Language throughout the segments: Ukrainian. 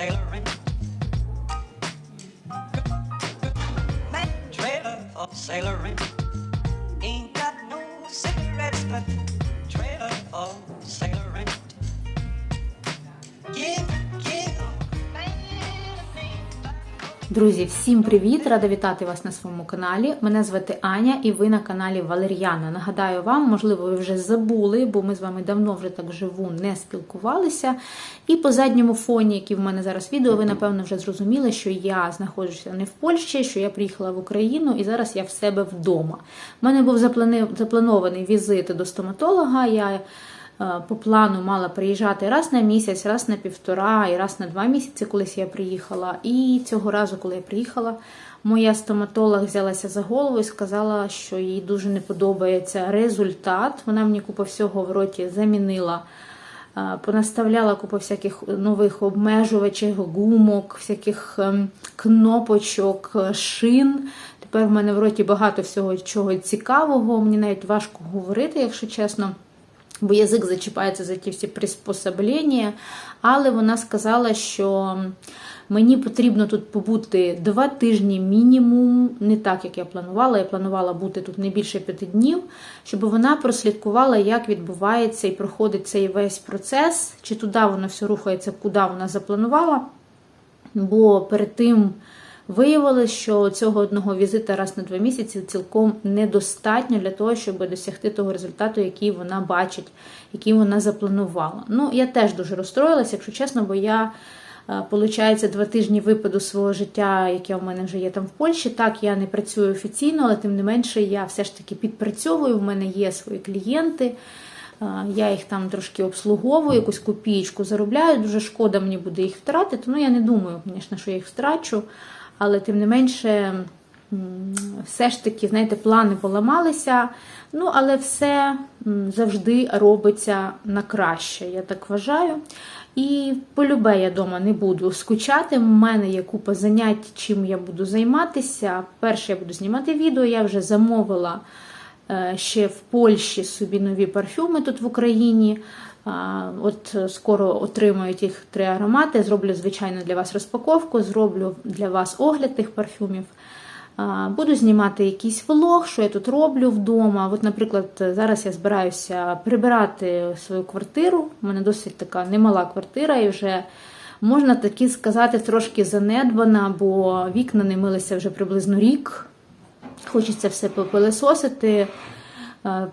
Man, trailer for sailoring. Друзі, всім привіт! Рада вітати вас на своєму каналі. Мене звати Аня і ви на каналі Валер'яна. Нагадаю вам, можливо, ви вже забули, бо ми з вами давно вже так живу не спілкувалися. І по задньому фоні, який в мене зараз відео, ви напевно вже зрозуміли, що я знаходжуся не в Польщі, що я приїхала в Україну і зараз я в себе вдома. У мене був запланований візит до стоматолога. Я по плану мала приїжджати раз на місяць, раз на півтора і раз на два місяці, колись я приїхала. І цього разу, коли я приїхала, моя стоматолог взялася за голову і сказала, що їй дуже не подобається результат. Вона мені купу всього в роті замінила. е, Понаставляла купу всяких нових обмежувачів, гумок, всяких ем, кнопочок, е, шин. Тепер в мене в роті багато всього чого цікавого. Мені навіть важко говорити, якщо чесно бо язик зачіпається за ті всі приспособлення. Але вона сказала, що мені потрібно тут побути два тижні мінімум, не так, як я планувала. Я планувала бути тут не більше п'яти днів, щоб вона прослідкувала, як відбувається і проходить цей весь процес, чи туди воно все рухається, куди вона запланувала. Бо перед тим виявилось, що цього одного візита раз на два місяці цілком недостатньо для того, щоб досягти того результату, який вона бачить, який вона запланувала. Ну, я теж дуже розстроїлася, якщо чесно, бо я. Получається, два тижні випаду свого життя, яке в мене вже є там в Польщі. Так, я не працюю офіційно, але тим не менше я все ж таки підпрацьовую. В мене є свої клієнти. Я їх там трошки обслуговую, якусь копієчку заробляю. Дуже шкода мені буде їх втратити. Ну, я не думаю, звісно, що я їх втрачу. Але тим не менше, все ж таки, знаєте, плани поламалися. Ну, але все завжди робиться на краще, я так вважаю. І полюбе я вдома не буду скучати. У мене є купа занять, чим я буду займатися. Перше, я буду знімати відео, я вже замовила ще в Польщі собі нові парфюми тут в Україні. От скоро отримають їх три аромати. Зроблю, звичайно, для вас розпаковку, зроблю для вас огляд тих парфюмів. Буду знімати якийсь влог, що я тут роблю вдома. От, наприклад, зараз я збираюся прибирати свою квартиру. У мене досить така немала квартира, і вже можна таки сказати, трошки занедбана, бо вікна не милися вже приблизно рік. Хочеться все попилисосити,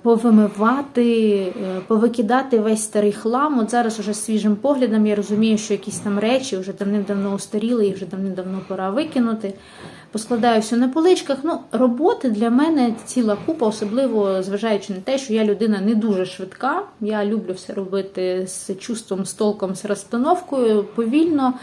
повимивати, повикидати весь старий хлам. От зараз уже свіжим поглядом я розумію, що якісь там речі вже давним-давно устаріли, їх вже давним-давно пора викинути. Поскладаю все на поличках. Ну, роботи для мене ціла купа, особливо зважаючи на те, що я людина не дуже швидка. Я люблю все робити з чувством, з толком, з розстановкою повільно.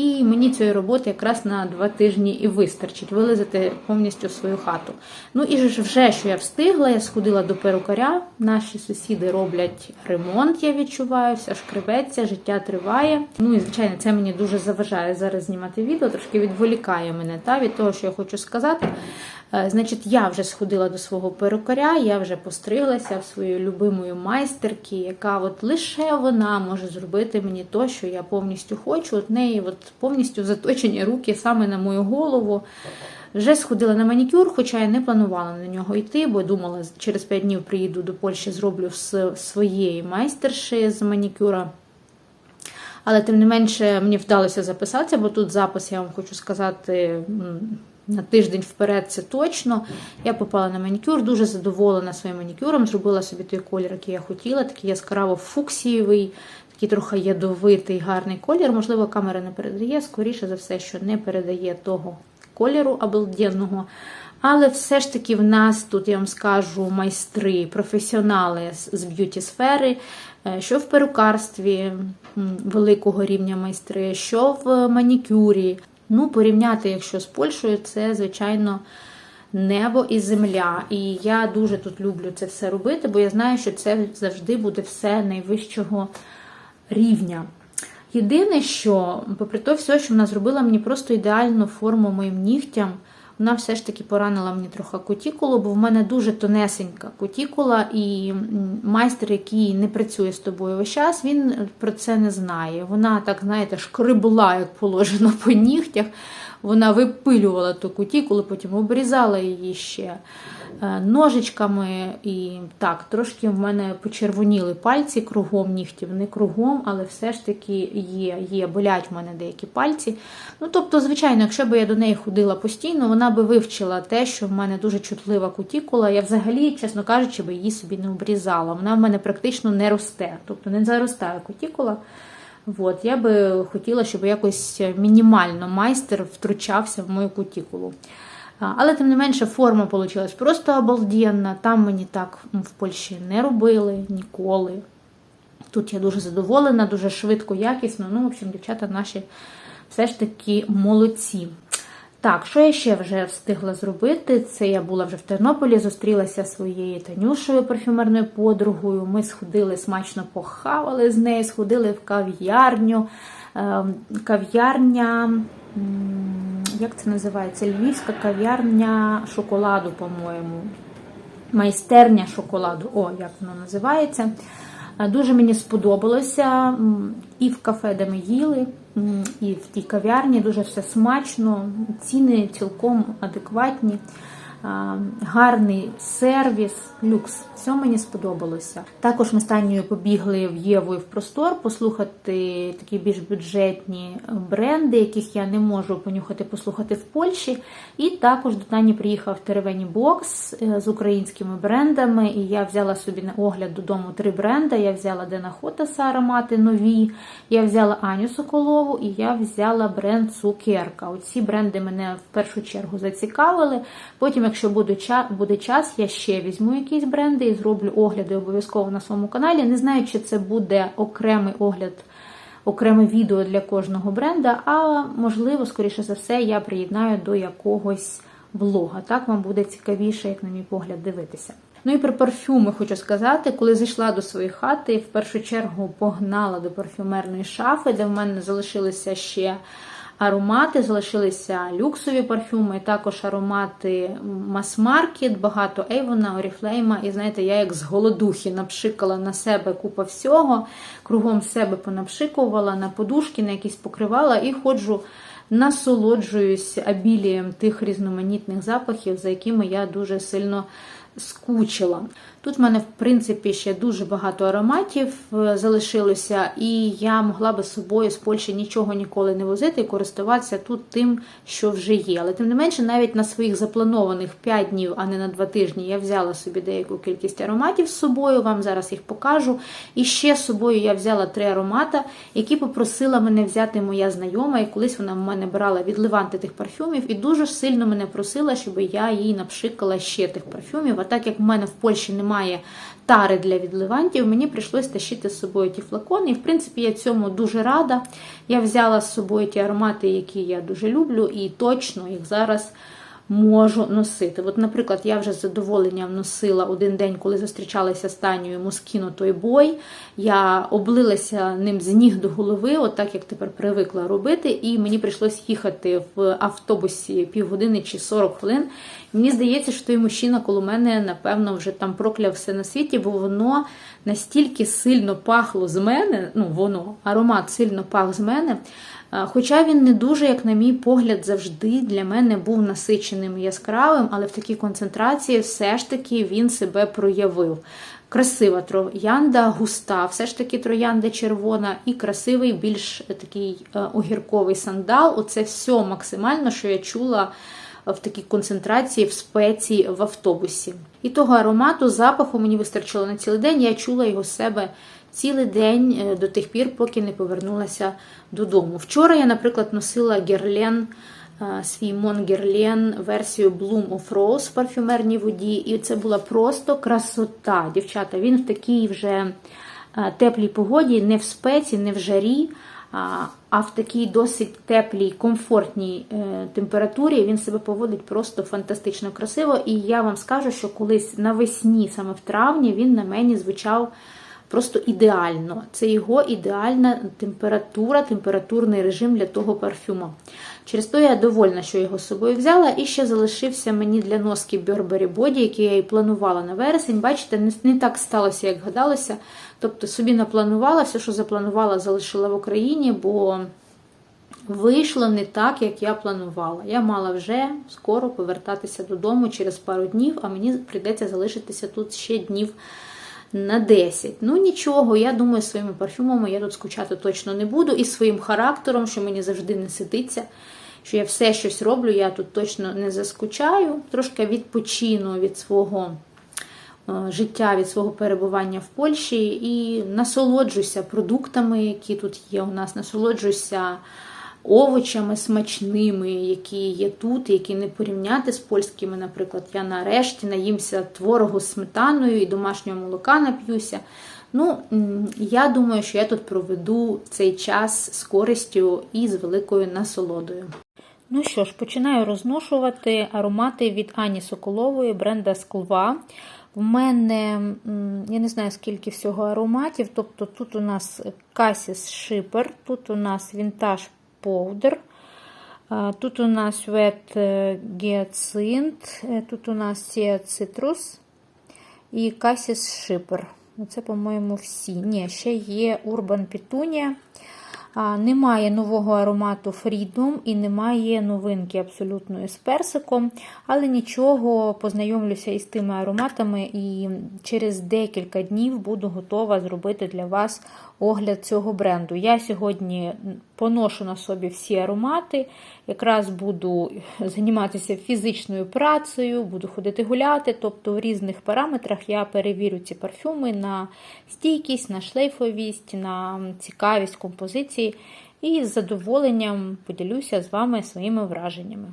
І мені цієї роботи якраз на два тижні і вистачить вилизати повністю свою хату. Ну і ж вже що я встигла, я сходила до перукаря. Наші сусіди роблять ремонт, я відчуваю, все шкребеться, життя триває. Ну і звичайно, це мені дуже заважає зараз знімати відео, трошки відволікає мене та від того, що я хочу сказати. Значить, я вже сходила до свого перукаря, я вже постриглася в своєї любимої майстерки, яка от лише вона може зробити мені то, що я повністю хочу. От неї от повністю заточені руки саме на мою голову. Вже сходила на манікюр, хоча я не планувала на нього йти, бо думала, через 5 днів приїду до Польщі, зроблю з своєї майстерші з манікюра. Але тим не менше мені вдалося записатися, бо тут запис, я вам хочу сказати, на тиждень вперед це точно. Я попала на манікюр, дуже задоволена своїм манікюром. Зробила собі той колір, який я хотіла, такий яскраво фуксієвий, такий трохи ядовитий, гарний колір. Можливо, камера не передає, скоріше за все, що не передає того кольору обалденного. Але все ж таки в нас тут, я вам скажу, майстри, професіонали з б'юті-сфери, що в перукарстві великого рівня майстри, що в манікюрі. Ну, порівняти, якщо з Польщею, це, звичайно, небо і земля. І я дуже тут люблю це все робити, бо я знаю, що це завжди буде все найвищого рівня. Єдине, що, попри те, все, що вона зробила мені просто ідеальну форму моїм нігтям, вона все ж таки поранила мені трохи кутікулу, бо в мене дуже тонесенька кутікула, і майстер, який не працює з тобою весь час, він про це не знає. Вона так, знаєте, шкребла, як положено по нігтях. Вона випилювала ту кутікулу, потім обрізала її ще е, ножичками. І так, трошки в мене почервоніли пальці кругом нігтів, не кругом, але все ж таки є, є, болять в мене деякі пальці. Ну, тобто, звичайно, якщо б я до неї ходила постійно, вона би вивчила те, що в мене дуже чутлива кутікула. Я взагалі, чесно кажучи, би її собі не обрізала. Вона в мене практично не росте, тобто не заростає кутікула. От, я би хотіла, щоб якось мінімально майстер втручався в мою кутікулу. Але тим не менше форма вийшла просто обалденна. Там мені так м, в Польщі не робили ніколи. Тут я дуже задоволена, дуже швидко, якісно. Ну, в общем, дівчата наші все ж таки молодці. Так, що я ще вже встигла зробити? Це я була вже в Тернополі, зустрілася своєю Танюшою парфюмерною подругою. Ми сходили, смачно похавали з нею, сходили в кав'ярню. Ем, Кав'ярня, як це називається? Львівська кав'ярня шоколаду, по-моєму. Майстерня шоколаду. О, як воно називається. Е, Дуже мені сподобалося і в кафе, де ми їли, і в тій кав'ярні дуже все смачно, ціни цілком адекватні, гарний сервіс, люкс. Все мені сподобалося. Також ми з Танією побігли в Єву і в простор послухати такі більш бюджетні бренди, яких я не можу понюхати, послухати в Польщі. І також до Тані приїхав Теревені Бокс е, з українськими брендами. І я взяла собі на огляд додому три бренди. Я взяла Дена Хотаса аромати нові, я взяла Аню Соколову і я взяла бренд Цукерка. Оці бренди мене в першу чергу зацікавили. Потім, якщо буде час, буде час, я ще візьму якісь бренди і зроблю огляди обов'язково на своєму каналі. Не знаю, чи це буде окремий огляд окреме відео для кожного бренда, а можливо, скоріше за все, я приєднаю до якогось влога. Так вам буде цікавіше, як на мій погляд, дивитися. Ну і про парфюми хочу сказати, коли зайшла до своєї хати, в першу чергу погнала до парфюмерної шафи, де в мене залишилися ще аромати, залишилися люксові парфюми, також аромати мас-маркет, багато Ейвона, Оріфлейма. І знаєте, я як з голодухи напшикала на себе купа всього, кругом себе понапшикувала на подушки, на якісь покривала і ходжу. Насолоджуюсь обілієм тих різноманітних запахів, за якими я дуже сильно скучила. Тут в мене, в принципі, ще дуже багато ароматів е, залишилося, і я могла би з собою з Польщі нічого ніколи не возити і користуватися тут тим, що вже є. Але тим не менше, навіть на своїх запланованих 5 днів, а не на 2 тижні, я взяла собі деяку кількість ароматів з собою, вам зараз їх покажу. І ще з собою я взяла три аромата, які попросила мене взяти моя знайома, і колись вона в мене брала від Леванти тих парфюмів, і дуже сильно мене просила, щоб я їй напшикала ще тих парфюмів. А так як в мене в Польщі немає тари для відливантів, мені прийшлось тащити з собою ті флакони. І, в принципі, я цьому дуже рада. Я взяла з собою ті аромати, які я дуже люблю, і точно їх зараз можу носити. От, наприклад, я вже з задоволенням носила один день, коли зустрічалася з Танією Москіно той бой. Я облилася ним з ніг до голови, от так як тепер привикла робити, і мені прийшлось їхати в автобусі півгодини чи 40 хвилин. Мені здається, що той мужчина коло мене, напевно, вже там прокляв все на світі, бо воно настільки сильно пахло з мене, ну воно, аромат сильно пах з мене. Хоча він не дуже, як на мій погляд, завжди для мене був насиченим і яскравим, але в такій концентрації все ж таки він себе проявив. Красива троянда, густа, все ж таки троянда червона, і красивий, більш такий е, огірковий сандал. Оце все максимально, що я чула в такій концентрації в спеції в автобусі. І того аромату, запаху мені вистачило на цілий день. Я чула його себе цілий день е, до тих пір, поки не повернулася додому. Вчора я, наприклад, носила герлен. е, Свій Мон Герлен версію Bloom of Rose в парфюмерній воді, і це була просто красота. Дівчата, він в такій вже е, теплій погоді, не в спеці, не в жарі, а- в такій досить теплій, комфортній е, температурі він себе поводить просто фантастично красиво. І я вам скажу, що колись навесні, саме в травні, він на мені звучав просто ідеально. Це його ідеальна температура, температурний режим для того парфюма. Через то я довольна, що його з собою взяла. І ще залишився мені для носки Burberry Body, який я і планувала на вересень. Бачите, не, так сталося, як гадалося. Тобто собі напланувала, все, що запланувала, залишила в Україні, бо вийшло не так, як я планувала. Я мала вже скоро повертатися додому через пару днів, а мені прийдеться залишитися тут ще днів на 10. Ну нічого, я думаю, своїми парфюмами я тут скучати точно не буду. І своїм характером, що мені завжди не сидиться, що я все щось роблю, я тут точно не заскучаю. Трошки відпочину від свого е, життя, від свого перебування в Польщі і насолоджуся продуктами, які тут є у нас, насолоджуся овочами смачними, які є тут, які не порівняти з польськими. Наприклад, я нарешті наїмся творогу з сметаною і домашнього молока нап'юся. Ну, я думаю, що я тут проведу цей час з користю і з великою насолодою. Ну що ж, починаю розношувати аромати від Ані Соколової, бренда Склва. В мене, я не знаю, скільки всього ароматів. Тобто тут у нас Касіс Шипер, тут у нас Вінтаж Powder, тут у нас Wet Гіацинт, тут у нас Сія Citrus і Касіс Шипер. Це, по-моєму, всі. Ні, ще є Urban Petunia. А, Немає нового аромату Freedom і немає новинки абсолютної з персиком, але нічого, познайомлюся із тими ароматами і через декілька днів буду готова зробити для вас огляд цього бренду. Я сьогодні поношу на собі всі аромати, якраз буду займатися фізичною працею, буду ходити гуляти, тобто в різних параметрах я перевірю ці парфюми на стійкість, на шлейфовість, на цікавість композиції. І з задоволенням поділюся з вами своїми враженнями.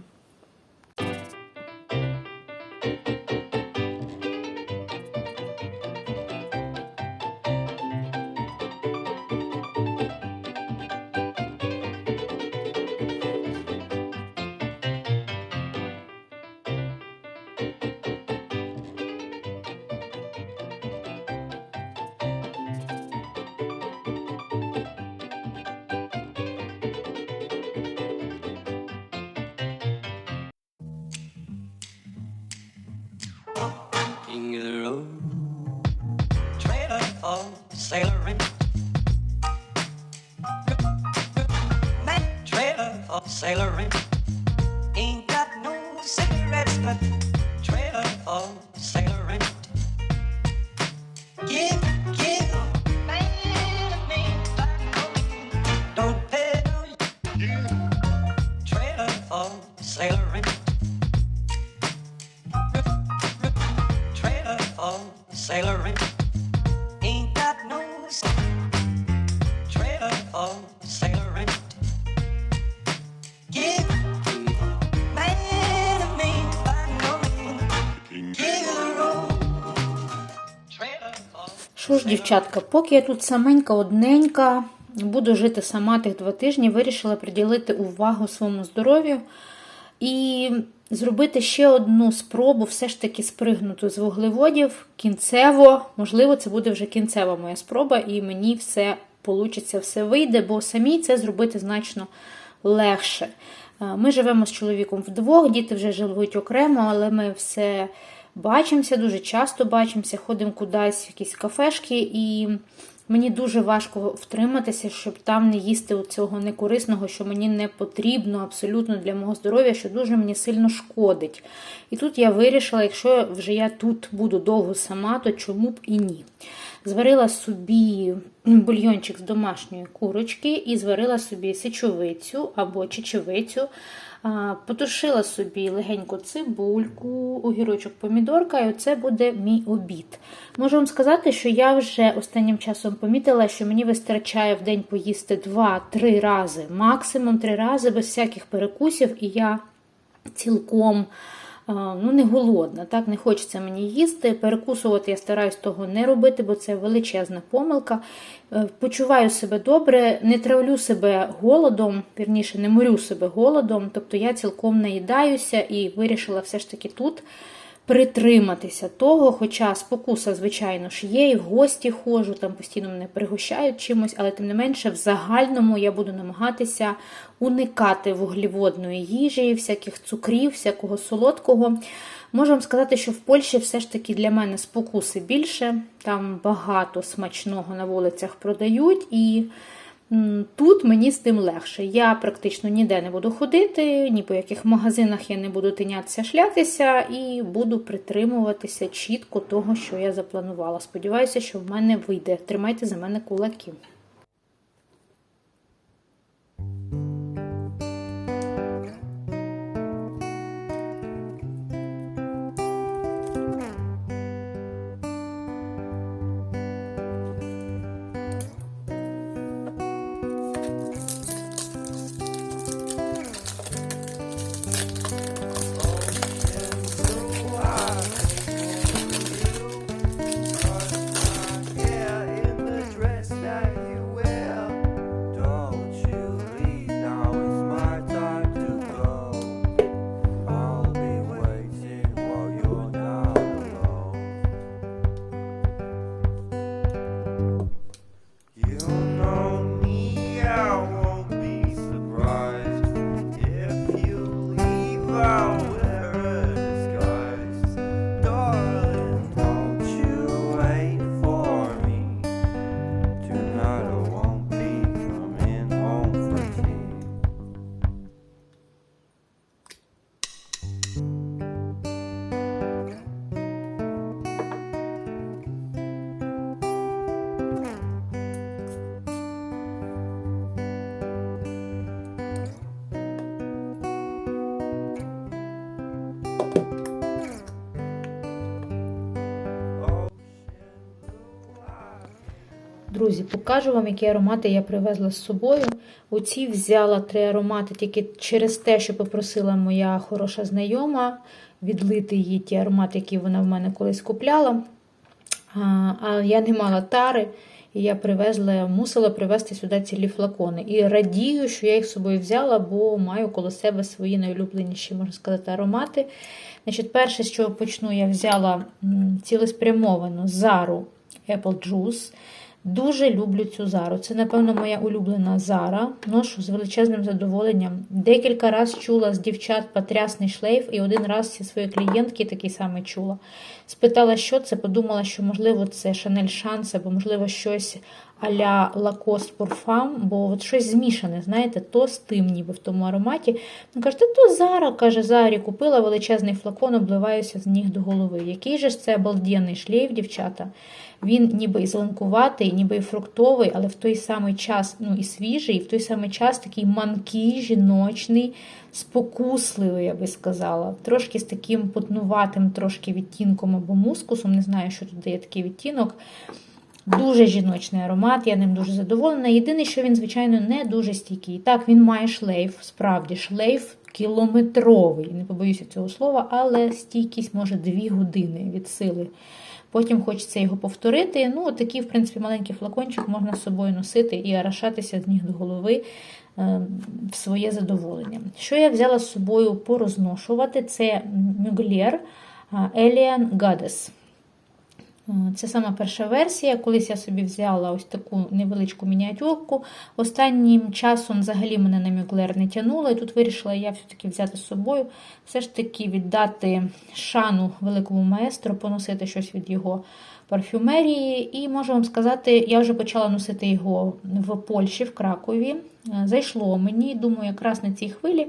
For sailoring. Ain't got no trailer for no means. Give. Що ж, дівчатка, поки я тут саменька, одненька, буду жити сама тих два тижні, вирішила приділити увагу своєму здоров'ю і зробити ще одну спробу, все ж таки спригнути з вуглеводів кінцево. Можливо, це буде вже кінцева моя спроба, і мені все получиться, все вийде, бо самій це зробити значно легше. Е, Ми живемо з чоловіком вдвох, діти вже живуть окремо, але ми все бачимося, дуже часто бачимося, ходимо кудись в якісь кафешки, і мені дуже важко втриматися, щоб там не їсти цього некорисного, що мені не потрібно абсолютно для мого здоров'я, що дуже мені сильно шкодить. І тут я вирішила, якщо вже я тут буду довго сама, то чому б і ні. Зварила собі бульйончик з домашньої курочки і зварила собі сечовицю або чечевицю. Потушила собі легенько цибульку, огірочок, помідорка, і оце буде мій обід. Можу вам сказати, що я вже останнім часом помітила, що мені вистачає в день поїсти 2-3 рази, максимум 3 рази без всяких перекусів, і я цілком ну, не голодна. Так, не хочеться мені їсти. Перекусувати я стараюсь того не робити, бо це величезна помилка. Е, Почуваю себе добре, не травлю себе голодом, вірніше, не морю себе голодом. Тобто я цілком наїдаюся і вирішила все ж таки тут притриматися того, хоча спокуса, звичайно ж, є, і в гості ходжу, там постійно мене пригощають чимось, але тим не менше, в загальному я буду намагатися уникати вуглеводної їжі, всяких цукрів, всякого солодкого. Можу вам сказати, що в Польщі все ж таки для мене спокуси більше, там багато смачного на вулицях продають і. Тут мені з тим легше. Я практично ніде не буду ходити, ні по яких магазинах я не буду тинятися, шлятися і буду притримуватися чітко того, що я запланувала. Сподіваюся, що в мене вийде. Тримайте за мене кулаки. Друзі, покажу вам, які аромати я привезла з собою. Оці взяла три аромати тільки через те, що попросила моя хороша знайома відлити їй ті аромати, які вона в мене колись купляла. А, я не мала тари, і я привезла, мусила привезти сюди цілі флакони. І радію, що я їх з собою взяла, бо маю коло себе свої найулюбленіші, можна сказати, аромати. Значить, перше, з чого почну, я взяла цілеспрямовану зару Apple Juice. Дуже люблю цю зару. Це, напевно, моя улюблена зара. Ношу з величезним задоволенням. Декілька разів чула з дівчат потрясний шлейф, і один раз зі своєї клієнтки такий самий чула. Спитала, що це, подумала, що, можливо, це Шанель Шанс, або, можливо, щось а-ля Lacoste Parfum, бо от щось змішане, знаєте, то з тим, ніби в тому ароматі. Вона каже, то Зара, каже, Зарі купила величезний флакон, обливаюся з ніг до голови. Який же ж це обалденний шлейф, дівчата? Він ніби і зеленкуватий, ніби і фруктовий, але в той самий час ну і свіжий, і в той самий час такий манкий, жіночний, спокусливий, я би сказала. Трошки з таким потнуватим трошки відтінком або мускусом. Не знаю, що тут дає такий відтінок. Дуже жіночний аромат, я ним дуже задоволена. Єдине, що він, звичайно, не дуже стійкий. Так, він має шлейф, справді, шлейф кілометровий, не побоюся цього слова, але стійкість може 2 години від сили. Потім хочеться його повторити. Ну, такий, в принципі, маленький флакончик можна з собою носити і арашатися з ніг до голови е, в своє задоволення. Що я взяла з собою порозношувати? Це Mugler Alien Goddess. Е, Це сама перша версія. Колись я собі взяла ось таку невеличку мініатюрку. Останнім часом взагалі мене на мюглер не тянуло, і тут вирішила я все-таки взяти з собою, все ж таки віддати шану великому маестру, поносити щось від його парфюмерії. І можу вам сказати, я вже почала носити його в Польщі, в Кракові. Е, Зайшло мені, думаю, якраз на цій хвилі.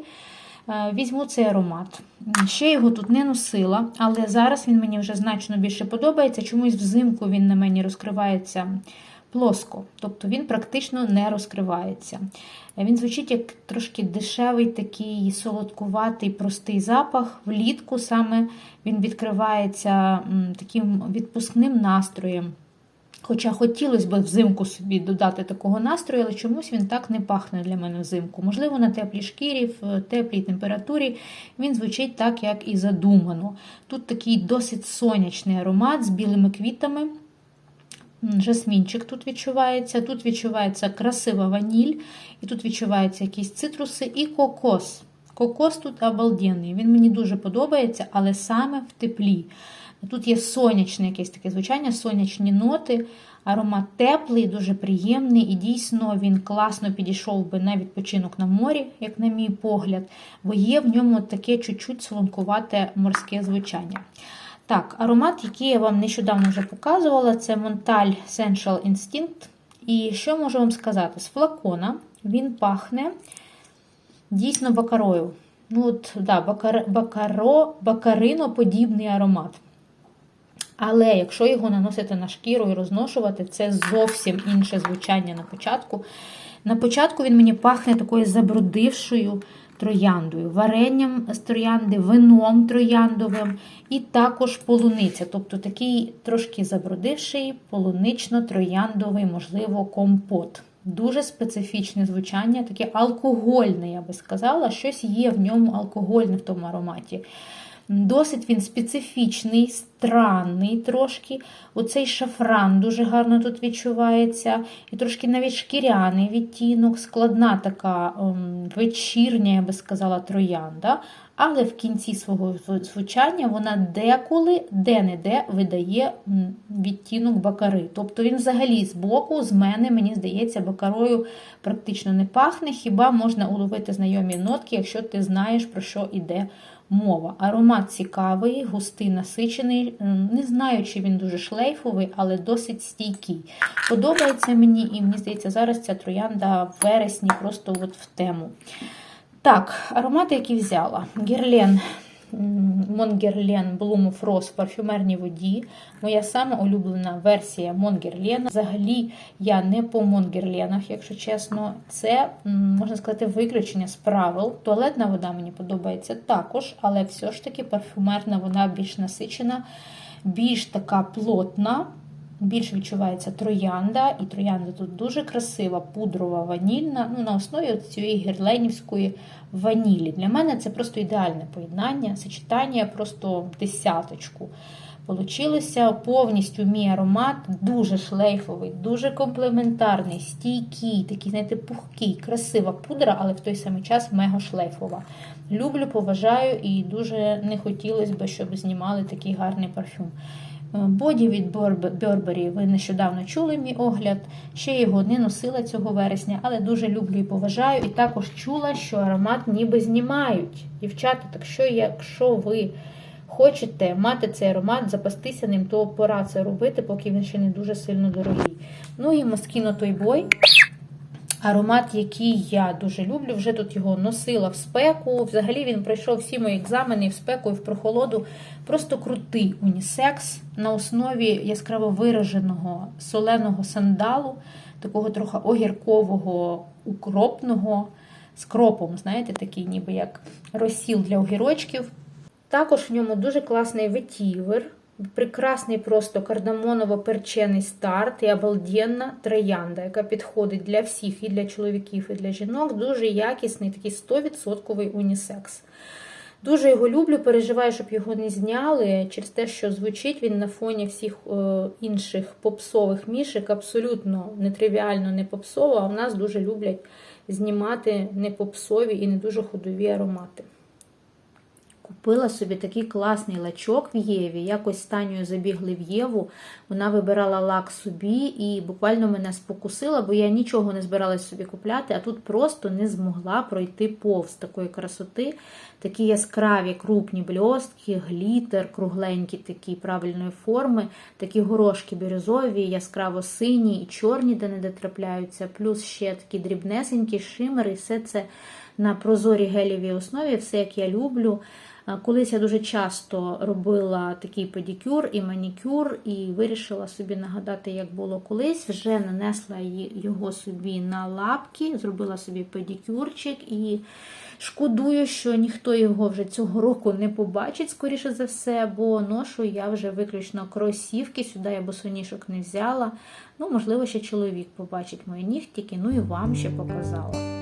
Е, Візьму цей аромат. Ще його тут не носила, але зараз він мені вже значно більше подобається. Чомусь взимку він на мені розкривається плоско, тобто він практично не розкривається. Е, Він звучить як трошки дешевий, такий солодкуватий, простий запах. Влітку саме він відкривається таким відпускним настроєм. Хоча хотілося б взимку собі додати такого настрою, але чомусь він так не пахне для мене взимку. Можливо, на теплій шкірі, в теплій температурі він звучить так, як і задумано. Тут такий досить сонячний аромат з білими квітами. Жасмінчик тут відчувається, тут відчувається красива ваніль, і тут відчуваються якісь цитруси і кокос. Кокос тут обалденний. Він мені дуже подобається, але саме в теплі. Тут є сонячне якесь таке звучання, сонячні ноти. Аромат теплий, дуже приємний, і дійсно він класно підійшов би на відпочинок на морі, як на мій погляд, бо є в ньому таке чуть-чуть солонкувате морське звучання. Так, аромат, який я вам нещодавно вже показувала, це Montal Sensual Instinct. І що можу вам сказати? З флакона він пахне дійсно бакарою. Ну, от, да, бакар, бакаро, бакариноподібний аромат. Але якщо його наносити на шкіру і розношувати, це зовсім інше звучання на початку. На початку він мені пахне такою забрудившою трояндою, варенням з троянди, вином трояндовим і також полуниця. Тобто такий трошки забрудивший полунично-трояндовий, можливо, компот. Дуже специфічне звучання, таке алкогольне, я би сказала. Щось є в ньому алкогольне в тому ароматі. Досить він специфічний, странний трошки. Оцей шафран дуже гарно тут відчувається. І трошки навіть шкіряний відтінок, складна така ем, вечірня, я би сказала, троянда. Але в кінці свого звучання вона деколи, де-не-де видає відтінок бакари. Тобто він взагалі з боку, з мене, мені здається, бакарою практично не пахне. Хіба можна уловити знайомі нотки, якщо ти знаєш, про що йде мова. Аромат цікавий, густий, насичений. Не знаю, чи він дуже шлейфовий, але досить стійкий. Подобається мені, і мені здається, зараз ця троянда в вересні просто от в тему. Так, аромати, які взяла. Герлен. Монгерлен Bloom of в парфюмерній воді. Моя сама улюблена версія Монгерлена. Взагалі, я не по Монгерленах, якщо чесно. Це, можна сказати, виключення з правил. Туалетна вода мені подобається також, але все ж таки парфюмерна вона більш насичена, більш така плотна. Більш відчувається троянда, і троянда тут дуже красива, пудрова, ванільна. Ну, на основі цієї герленівської ванілі. Для мене це просто ідеальне поєднання, сочетання просто десяточку. Получилося повністю мій аромат, дуже шлейфовий, дуже комплементарний, стійкий, такий, знаєте, пухкий, красива пудра, але в той самий час мега шлейфова. Люблю, поважаю і дуже не хотілося б, щоб знімали такий гарний парфюм. Боді від Burberry ви нещодавно чули мій огляд. Ще його не носила цього вересня, але дуже люблю і поважаю. І також чула, що аромат ніби знімають. Дівчата, так що, якщо ви хочете мати цей аромат, запастися ним, то пора це робити, поки він ще не дуже сильно дорогий. Ну і Moschino Toy Boy. Аромат, який я дуже люблю, вже тут його носила в спеку. Взагалі він пройшов всі мої екзамени в спеку і в прохолоду. Просто крутий унісекс на основі яскраво вираженого соленого сандалу, такого трохи огіркового, укропного, з кропом, знаєте, такий ніби як розсіл для огірочків. Також в ньому дуже класний ветівер. Прекрасний просто кардамоново-перчений старт і обалденна троянда, яка підходить для всіх, і для чоловіків, і для жінок. Дуже якісний, такий 100% унісекс. Дуже його люблю, переживаю, щоб його не зняли через те, що звучить він на фоні всіх е, інших попсових мішек, абсолютно нетривіально не попсово, а в нас дуже люблять знімати не попсові і не дуже ходові аромати. Купила собі такий класний лачок в Єві. Якось Танію забігли в Єву. Вона вибирала лак собі і буквально мене спокусила, бо я нічого не збиралась собі купляти, а тут просто не змогла пройти повз такої красоти. Такі яскраві, крупні бльостки, глітер, кругленькі такі правильної форми, такі горошки бірюзові, яскраво сині і чорні, де не трапляються, плюс ще такі дрібнесенькі шимери, і все це на прозорій гелівій основі, все як я люблю. Колись я дуже часто робила такий педикюр і манікюр, і вирішила собі нагадати, як було колись. Вже нанесла його собі на лапки, зробила собі педикюрчик і шкодую, що ніхто його вже цього року не побачить, скоріше за все, бо ношу я вже виключно кросівки, сюди я босоніжок не взяла. Ну, можливо, ще чоловік побачить мої нігтіки, ну і вам ще показала.